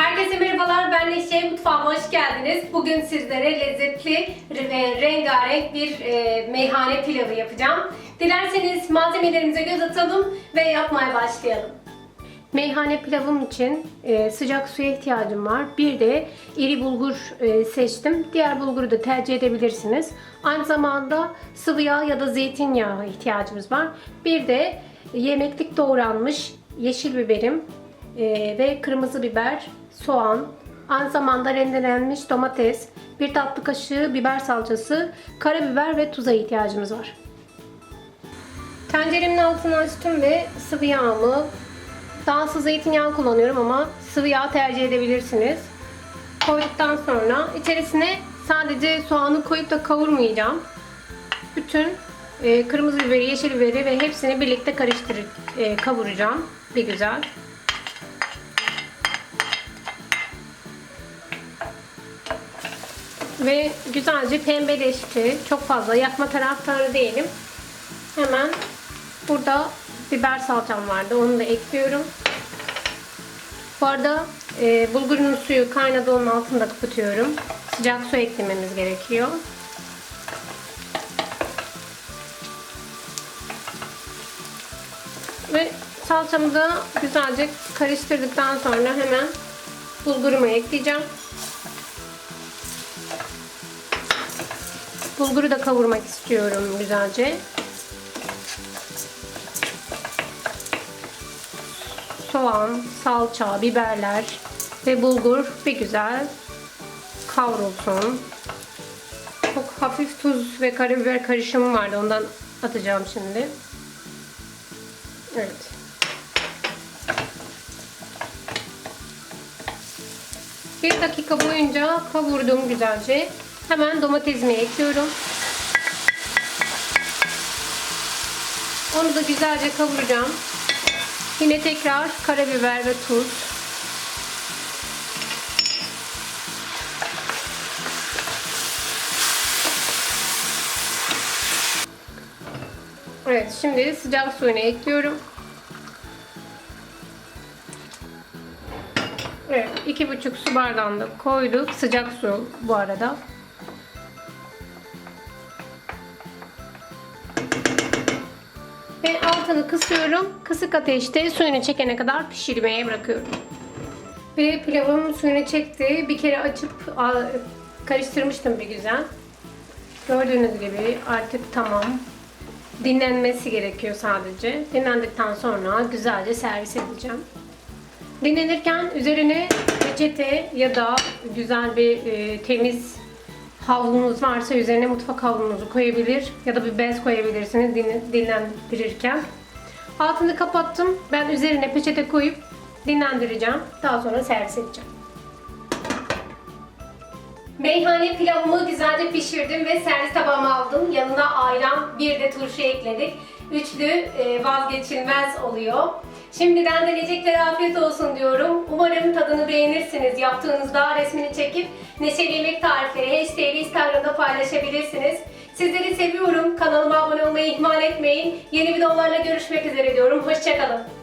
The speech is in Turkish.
Herkese merhabalar, ben Neşe. Mutfağıma hoş geldiniz. Bugün sizlere lezzetli ve rengarenk bir e, meyhane pilavı yapacağım. Dilerseniz malzemelerimize göz atalım ve yapmaya başlayalım. Meyhane pilavım için e, sıcak suya ihtiyacım var. Bir de iri bulgur e, seçtim. Diğer bulguru da tercih edebilirsiniz. Aynı zamanda sıvı yağ ya da zeytinyağı ihtiyacımız var. Bir de yemeklik doğranmış yeşil biberim e, ve kırmızı biber, soğan, aynı zamanda rendelenmiş domates, bir tatlı kaşığı biber salçası, karabiber ve tuza ihtiyacımız var. Tenceremin altını açtım ve sıvı yağımı daha az zeytinyağı kullanıyorum ama sıvı yağ tercih edebilirsiniz. Koyduktan sonra içerisine sadece soğanı koyup da kavurmayacağım. Bütün e, kırmızı biberi, yeşil biberi ve hepsini birlikte karıştırıp e, kavuracağım. Bir güzel. Ve güzelce pembeleşti. Çok fazla yakma taraftarı değilim. Hemen burada biber salçam vardı. Onu da ekliyorum. Bu arada e, bulgurun suyu kaynadı onun altını da kapatıyorum. Sıcak su eklememiz gerekiyor. Ve salçamı da güzelce karıştırdıktan sonra hemen bulgurumu ekleyeceğim. Bulguru da kavurmak istiyorum güzelce. Soğan, salça, biberler ve bulgur bir güzel kavrulsun. Çok hafif tuz ve karabiber karışımı vardı. Ondan atacağım şimdi. Evet. Bir dakika boyunca kavurdum güzelce. Hemen domatesimi ekliyorum. Onu da güzelce kavuracağım. Yine tekrar karabiber ve tuz. Evet, şimdi sıcak suyunu ekliyorum. Evet, iki buçuk su bardağında koyduk. Sıcak su bu arada. Ve altını kısıyorum. Kısık ateşte suyunu çekene kadar pişirmeye bırakıyorum. Ve pilavım suyunu çekti. Bir kere açıp karıştırmıştım bir güzel. Gördüğünüz gibi artık tamam. Dinlenmesi gerekiyor sadece. Dinlendikten sonra güzelce servis edeceğim. Dinlenirken üzerine peçete ya da güzel bir e, temiz havlunuz varsa üzerine mutfak havlunuzu koyabilir ya da bir bez koyabilirsiniz dinlendirirken. Altını kapattım. Ben üzerine peçete koyup dinlendireceğim. Daha sonra servis edeceğim. Meyhane pilavımı güzelce pişirdim ve servis tabağıma aldım. Yanına ayran, bir de turşu ekledik. Üçlü e, vazgeçilmez oluyor. Şimdiden deneyeceklere afiyet olsun diyorum. Umarım tadını beğenirsiniz. Yaptığınızda resmini çekip Neşeli Yemek Tarifleri hashtag'i Instagram'da paylaşabilirsiniz. Sizleri seviyorum. Kanalıma abone olmayı ihmal etmeyin. Yeni videolarla görüşmek üzere diyorum. Hoşçakalın.